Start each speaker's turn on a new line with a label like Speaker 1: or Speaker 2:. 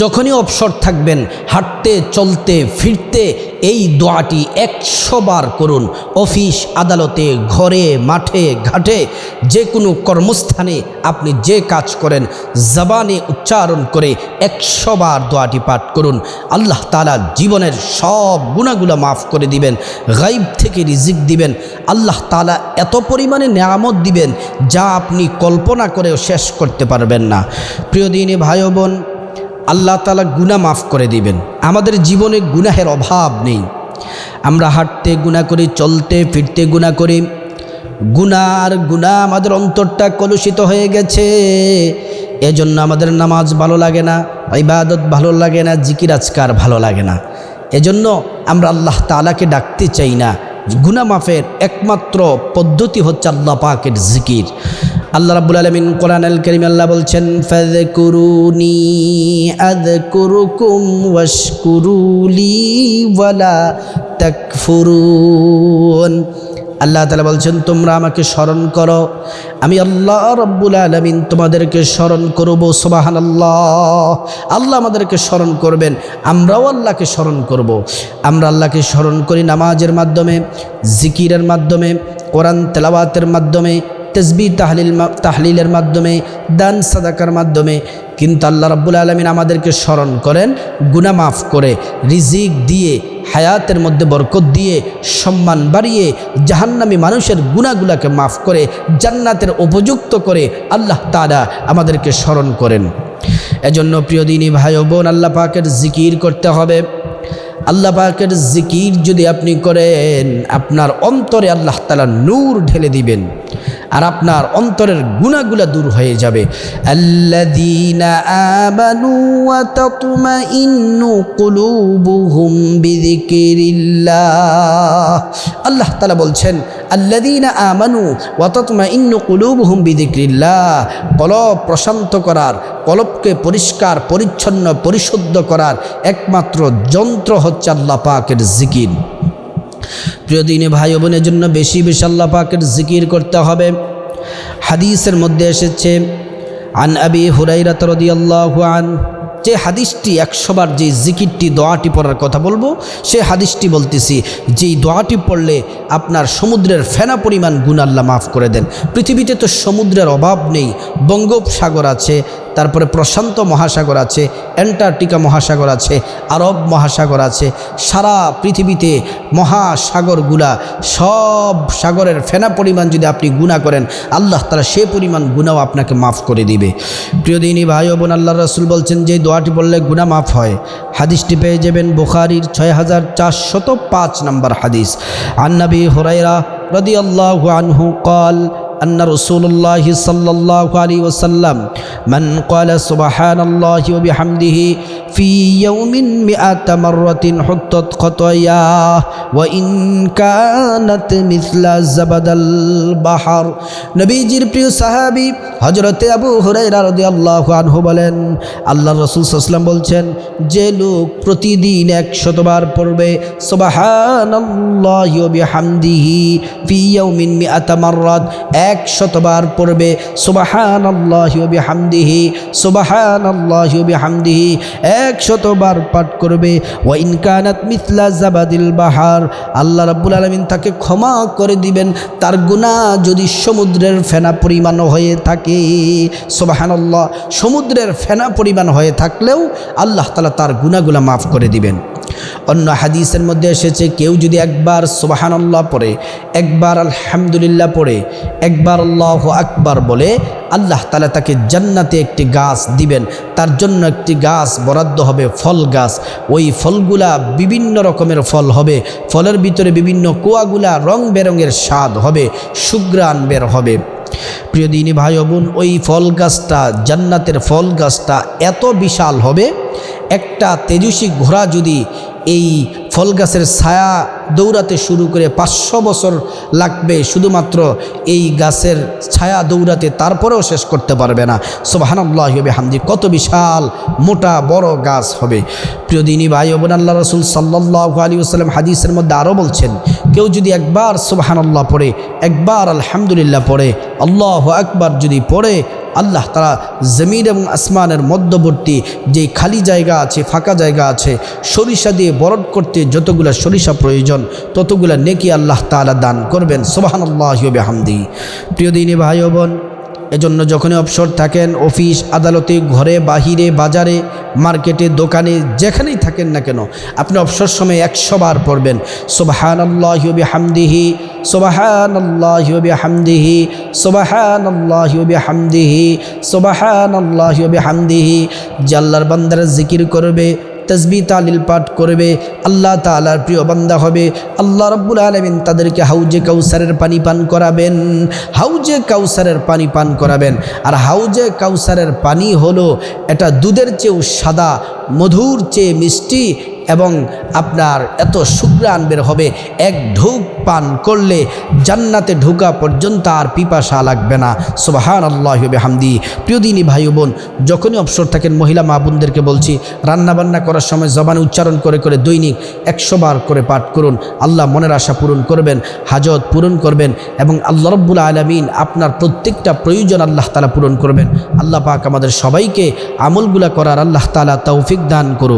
Speaker 1: যখনই অবসর থাকবেন, হাঁটতে, চলতে, ফিরতে, এই দোয়াটি একশো বার করুন। অফিস, আদালতে, ঘরে, মাঠে, ঘাটে, যে কোনো কর্মস্থানে আপনি যে কাজ করেন, জবানে উচ্চারণ করে একশো বার দোয়াটি পাঠ করুন। আল্লাহ তালা জীবনের সব গুণাগুলো মাফ করে দিবেন গাইব থেকে রিজিক দিবেন। আল্লাহ তালা এত পরিমাণে নেয়ামত দিবেন, যা আপনি কল্পনা করেও শেষ করতে পারবেন না। প্রিয় দিনী ভাই বোন আল্লাহ তালা গুণা মাফ করে দিবেন। আমাদের জীবনে গুনাহের অভাব নেই। আমরা হাঁটতে গুণা করি, চলতে, ফিরতে গুণা করি। গুণা আর গুণা আমাদের অন্তরটা কলুষিত হয়ে গেছে। এজন্য আমাদের নামাজ ভালো লাগে না, ইবাদত ভালো লাগে না, জিকির আজকার ভালো লাগে না। এজন্য আমরা আল্লাহ তালাকে ডাকতে চাই না। গুনা মাফের একমাত্র পদ্ধতি হচ্ছে আল্লাহ পাকের জিকির। আল্লাহ রাব্বুল আলামিন কোরআন আল কারীম আল্লাহ বলছেন, ফাযকুরুনি আযকুরুকুম ওয়াশকুরুলি ওয়ালা তাকফুরুন। আল্লাহ তালা বলছেন, তোমরা আমাকে স্মরণ করো। আমি আল্লাহ রব্বুল আলমিন তোমাদেরকে স্মরণ করব সোবাহান আল্লাহ আল্লাহ আমাদেরকে স্মরণ করবেন, আমরাও আল্লাহকে স্মরণ করব। আমরা আল্লাহকে স্মরণ করি নামাজের মাধ্যমে, জিকিরের মাধ্যমে, কোরআন তেলাওয়াতের মাধ্যমে তসবি তাহলিল তাহলিলের মাধ্যমে, দান সাদাকার মাধ্যমে। কিন্তু আল্লাহ রাব্বুল আলমিন আমাদেরকে স্মরণ করেন গুনা মাফ করে, রিজিক দিয়ে, হায়াতের মধ্যে বরকত দিয়ে, সম্মান বাড়িয়ে, জাহান্নামী মানুষের গুণাগুলাকে মাফ করে, জান্নাতের উপযুক্ত করে আল্লাহ তারা আমাদেরকে স্মরণ করেন। এজন্য প্রিয় দিনী ভাই বোন, আল্লাহ পাকের জিকির করতে হবে। আল্লাহ পাকের জিকির যদি আপনি করেন, আপনার অন্তরে আল্লাহ তালা নূর ঢেলে দিবেন। আর আপনার অন্তরের গুণাগুলা দূর হয়ে যাবে। আল্লাযীনা আমানু ওয়া তাতমাইন্নু কুলুবুহুম বিযিকরিল্লাহ। আল্লাহ তাআলা বলছেন, আল্লাযীনা আমানু ওয়া তাতমাইন্নু কুলুবুহুম বিযিকরিল্লাহ, কলব প্রশান্ত করার, কলবকে পরিষ্কার, পরিচ্ছন্ন, পরিশুদ্ধ করার একমাত্র যন্ত্র হচ্ছে আল্লাহ পাকের জিকির। প্রিয় দিনে ভাই বোনের জন্য বেশি বেশি আল্লাহ পাকের জিকির করতে হবে। হাদিসের মধ্যে এসেছে, আন আবি হুরাইরাত রাদিয়াল্লাহু আন যে হাদিসটি একশোবার যে জিকিরটি, দোয়াটি পড়ার কথা বলব, সে হাদিসটি বলতেছি, যেই দোয়াটি পড়লে আপনার সমুদ্রের ফেনা পরিমাণ গুণ আল্লাহ মাফ করে দেন। পৃথিবীতে তো সমুদ্রের অভাব নেই, বঙ্গোপসাগর আছে তারপরে প্রশান্ত মহাসাগর আছে, অ্যান্টার্কটিকা মহাসাগর আছে, আরব মহাসাগর আছে, সারা পৃথিবীতে মহাসাগরগুলা সব সাগরের ফেনা পরিমাণ যদি আপনি গুণা করেন, আল্লাহ তারা সে পরিমাণ গুণাও আপনাকে মাফ করে দিবে। প্রিয় দিনী ভাই বোন আল্লাহ রসুল বলছেন যে দোয়াটি বললে গুণা মাফ হয়। হাদিসটি পেয়ে যাবেন বুখারির ছয় হাজার চারশত পাঁচ নম্বর হাদিস। আন্নাবি হরাইরা রদি আল্লাহ আনহু কল أن رسول الله صلى الله عليه وسلم من قال سبحان الله وبحمده في يوم مئة مرة حطت خطاياه وإن كانت مثل زبد البحر নবীজির প্রিয় সাহাবী হজরতে আবু হুরাইরা রাদিয়াল্লাহু আনহু বলেন আল্লাহ রসুল সাল্লাম বলছেন যে লোক প্রতিদিন একশতবার পড়বে সুবহানাল্লাহি ওয়া বিহামদিহি ফি ইয়াউমিন মিআতা মাররাত এক শতবার পড়বে সুবাহান আল্লাহ হামদিহি সুবাহান আল্লাহ হামদিহি এক শতবার পাঠ করবে। ও ইনকানাত মিথলা জাবাদিল বাহার, আল্লাহ রাব্বুল আলমিন তাকে ক্ষমা করে দিবেন। তার গুণা যদি সমুদ্রের ফেনা পরিমাণ হয়ে থাকে সুবাহান আল্লাহ সমুদ্রের ফেনা পরিমাণ হয়ে থাকলেও আল্লাহ তালা তার গুণাগুলা মাফ করে দিবেন। অন্য হাদিসের মধ্যে এসেছে, কেউ যদি একবার সোবাহানাল্লাহ পড়ে, একবার আলহামদুলিল্লাহ পড়ে, একবার আল্লাহ আকবার বলে, আল্লাহ তালা তাকে জান্নাতে একটি গাছ দিবেন। তার জন্য একটি গাছ বরাদ্দ হবে ফল গাছ। ওই ফলগুলা বিভিন্ন রকমের ফল হবে। ফলের ভিতরে বিভিন্ন কুয়াগুলা রং বেরঙের স্বাদ হবে সুগ্রাণ বের হবে। প্রিয় দিনী ভাই বোন, ওই ফল গাছটা, জান্নাতের ফল গাছটা এত বিশাল হবে, একটা তেজস্বী ঘোড়া যদি এই ফল গাছের ছায়া দৌড়াতে শুরু করে পাঁচশো বছর লাগবে, শুধুমাত্র এই গাছের ছায়া দৌড়াতে তারপরেও শেষ করতে পারবে না। সোবাহানাল্লাহ হবে হামদি কত বিশাল মোটা বড় গাছ হবে। প্রিয় দিনী ভাই বোন, আল্লাহ রসুল সাল্লাহ আলী আসসালাম হাদিসের মধ্যে আরও বলছেন, কেউ যদি একবার সুবাহানাল্লাহ পড়ে, একবার আলহামদুলিল্লাহ পড়ে, আল্লাহ একবার যদি পড়ে, আল্লাহ তারা জমিন এবং আসমানের মধ্যবর্তী যেই খালি জায়গা আছে, ফাঁকা জায়গা আছে, সরিষা দিয়ে বরড করতে যতগুলা সরিষা প্রয়োজন, ততগুলা নেকি আল্লাহ তাআলা দান করবেন। সোবাহান আল্লাহ হামদি প্রিয় দিনী ভাই বোন, এজন্য যখনই অবসর থাকেন, অফিস, আদালতে, ঘরে, বাহিরে, বাজারে, মার্কেটে, দোকানে, যেখানেই থাকেন না কেন, আপনি অবসর সময় একশো বার পড়বেন। সোবাহান আল্লাহ হামদিহি সোবাহান আল্লাহ হামদিহি সোবাহান আল্লাহ হামদিহি সোবাহান আল্লাহ হামদিহি যে আল্লাহর বান্দারা জিকির করবে তসবি তালিল পাঠ করবে, আল্লাহ তালার প্রিয় বান্দা হবে। আল্লাহ রব্বুল আলমিন তাদেরকে হাউজে কাউসারের পানি পান করাবেন, হাউজে কাউসারের পানি পান করাবেন। আর হাউজে কাউসারের পানি হলো এটা দুধের চেয়েও সাদা, মধুর চেয়ে মিষ্টি এবং আপনার এত সুগ্রাণ বের হবে, এক ঢুক পান করলে জান্নাতে ঢুকা পর্যন্ত আর পিপাসা লাগবে না। সুবাহান আল্লাহ হামদি প্রিয়দিনী ভাই বোন, যখনই অবসর থাকেন, মহিলা মা বোনদেরকে বলছি রান্নাবান্না করার সময় জবানে উচ্চারণ করে করে দৈনিক একশো বার করে পাঠ করুন। আল্লাহ মনের আশা পূরণ করবেন, হাজত পূরণ করবেন এবং আল্লাহ রব্বুল আলমিন আপনার প্রত্যেকটা প্রয়োজন আল্লাহ তালা পূরণ করবেন। আল্লাহ পাক আমাদের সবাইকে আমলগুলা করার আল্লাহ তালা তৌফিক দান করুন